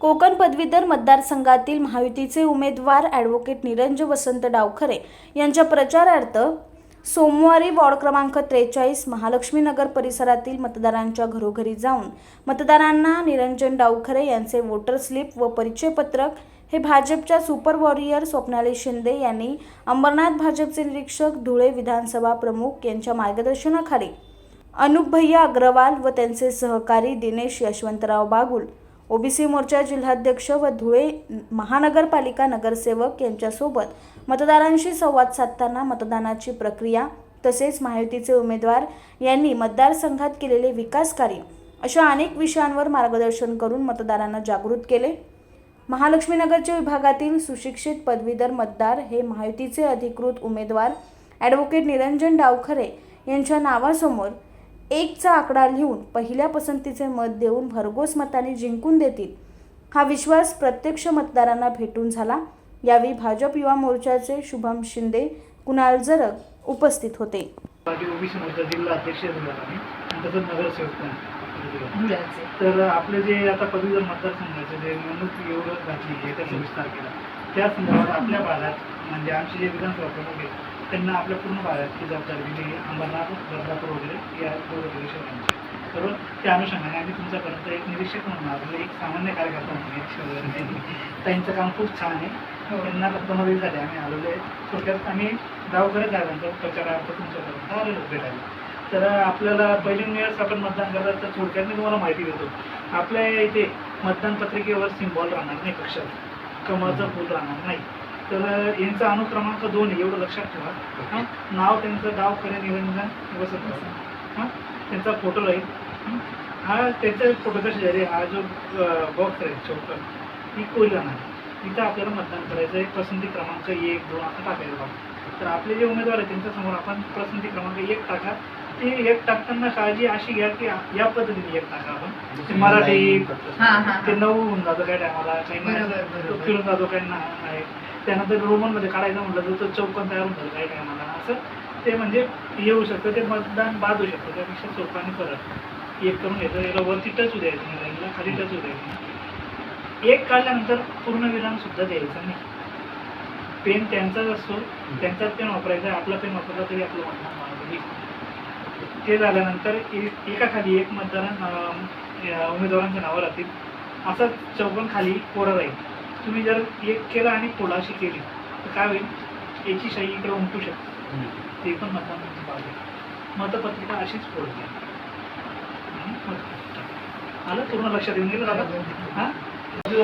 कोकण पदवीधर मतदारसंघातील महायुतीचे उमेदवार ॲडव्होकेट निरंज वसंत डावखरे यांच्या प्रचारार्थ सोमवारी वॉर्ड क्रमांक त्रेचाळीस महालक्ष्मीनगर परिसरातील मतदारांच्या घरोघरी जाऊन मतदारांना निरंजन डावखरे यांचे वोटर स्लिप व परिचयपत्रक हे भाजपच्या सुपर वॉरियर स्वप्नाली शिंदे यांनी अंबरनाथ भाजपचे निरीक्षक धुळे विधानसभा प्रमुख यांच्या मार्गदर्शनाखाली. अनुप भैया अग्रवाल व त्यांचे सहकारी दिनेश यशवंतराव बागुल ओबीसी मोर्चा जिल्हाध्यक्ष व धुळे महानगरपालिका नगरसेवक यांच्यासोबत मतदारांशी संवाद साधताना मतदानाची प्रक्रिया तसेच महायुतीचे उमेदवार यांनी मतदारसंघात केलेले विकास कार्य अशा अनेक विषयांवर मार्गदर्शन करून मतदारांना जागृत केले. महालक्ष्मीनगरच्या विभागातील सुशिक्षित पदवीधर मतदार हे महायुतीचे अधिकृत उमेदवार ॲडव्होकेट निरंजन डावखरे यांच्या नावासमोर एकचा आकडा लिहून पहिल्या पसंतीचे मत देऊन भरघोस मताने जिंकून देतील हा विश्वास प्रत्यक्ष मतदारांना भेटून झाला. यावेळी भाजप युवा मोर्चाचे शुभम शिंदे कुणाल जरग उपस्थित होते. तर आपले जे आता पदवीधर मतदारसंघाचे जे निवडणूक एवढं घातली आहे त्या सव्वीस तारखेला त्या संदर्भात आपल्या भागात म्हणजे आमचे जे विधानसभा प्रमुख आहेत त्यांना आपल्या पूर्ण भागातची जबाबदारी दिली आहे. अंबरनाथ बदलापूर वगैरे या शहरांची तर त्या अनुषंगाने आम्ही तुमच्यापर्यंत एक निरीक्षक म्हणून आलो. एक सामान्य कार्यकर्ता म्हणून निरीक्षक वगैरे. त्यांचं काम खूप छान आहे. त्यांना फक्त मदतीसाठी आम्ही आलेलो आहे. थोडक्यात आम्ही गावकऱ्या साहेबांचा प्रचारार्थ तुमच्यापर्यंत आलेलो भेटायला. तर आपल्याला पहिली वेळेस आपण मतदान करतात तर थोडक्यात मी तुम्हाला माहिती देतो. आपल्या इथे मतदान पत्रिकेवर सिम्बॉल राहणार नाही पक्षात. कमळचं फूल राहणार नाही. तर यांचा अनुक्रमांक दोन आहे एवढं लक्षात ठेवा. हं? नाव त्यांचं गाव खरे निरंजन वसत हां? त्यांचा फोटो राहील हं? त्यांच्या फोटोचा शेजारी हा जो बॉक्स आहे चौकन ही कोईल राहणार तिथं आपल्याला मतदान करायचं आहे पसंती क्रमांक एक दोन असं टाकायचं बघा. तर आपले जे उमेदवार आहेत त्यांच्यासमोर आपण पसंती क्रमांक एक टाका. ते एक टाकताना काळजी अशी घ्या की या पद्धतीने एक टाका आपण. ते मराठी हा हा ते नऊ होऊन जातं काय टायमाला काही नाही. फिरून जातो काही ना- नाही. त्यानंतर रोमनमध्ये काढायचं म्हटलं तर तो चौकन तयार होऊन जातं काही टायमाला. असं ते म्हणजे येऊ शकतं ते मतदान बाद होऊ शकतं. त्यापेक्षा चौकाने परत एक करून घ्यायचं याला वरती टच होऊ द्यायचं नाही खाली टच होऊ द्यायचं एक काढल्यानंतर पूर्ण विराम सुद्धा द्यायचं नाही. पेन त्यांचाच असतो त्यांचाच पेन वापरायचा आपला पेन वापरला तरी आपलं मतदान मागं ते झाल्यानंतर एकाखाली एक मतदान उमेदवारांच्या नावं राहतील. असं चौकन खाली कोरा राहील. तुम्ही जर एक केलं आणि पोळाशी केली तर काय होईल? याची शाही इकडे उमटू शकते. ते पण मतदान. मतपत्रिका अशीच फोडली आलं? पूर्ण लक्षात येऊन गेलं दादा? हां?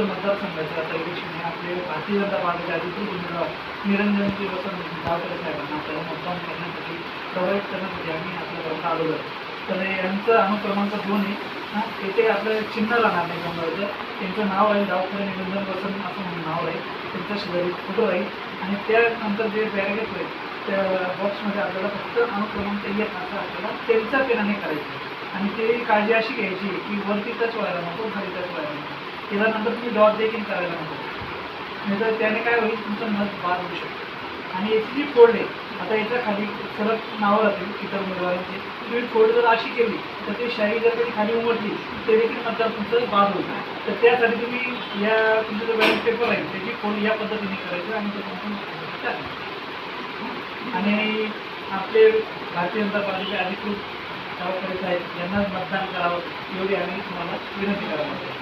मतदारसंघाचं आता इलेक्शन आपले भारतीय जनता पार्टीचे अधिकृत उमेदवार निरंजनजी वसंत गावकरे साहेबांना आपल्याला मतदान करण्यासाठी प्रभावित करण्यासाठी आम्ही आपल्यापर्यंत आलेलो आहे तर यांचं अनुक्रमांक दोन आहे. हां येथे आपलं चिन्ह राहणार नाही समजायचं त्यांचं नाव आहे डावखरे निरंजन वसन असं म्हणून नाव आहे. त्यांच्या शेजारी फोटो आहे. आणि त्यानंतर जे बॅगेट आहे त्या बॉक्समध्ये आपल्याला फक्त अनुक्रमांक एक असं आपल्याला त्यांच्या पेनाने करायचं आणि ते काळजी अशी घ्यायची की वरती टच व्हायला नको खाली टच व्हायला नको. त्याच्यानंतर तुम्ही डॉट देखील करायला नको. नाही तर त्याने काय होईल तुमचं मत बाद होऊ शकतं. आणि याची जी फोल्ड आहे आता याच्या खाली सरळ नावं राहतील इतर उमेदवारांचे. तुम्ही फोल्ड जर अशी केली तर ते शाही जर कधी खाली उमटली ते देखील मतदार तुमचं बाद होईल. तर त्यासाठी तुम्ही या तुमचं जो बॅलेन्स पेपर आहे त्याची फोड या पद्धतीने करायचं आणि ते आणि आपले भारतीय जनता पार्टीचे अधिकृत गावकरी आहेत यांनाच मतदान करावं एवढी आम्ही तुम्हाला विनंती करायला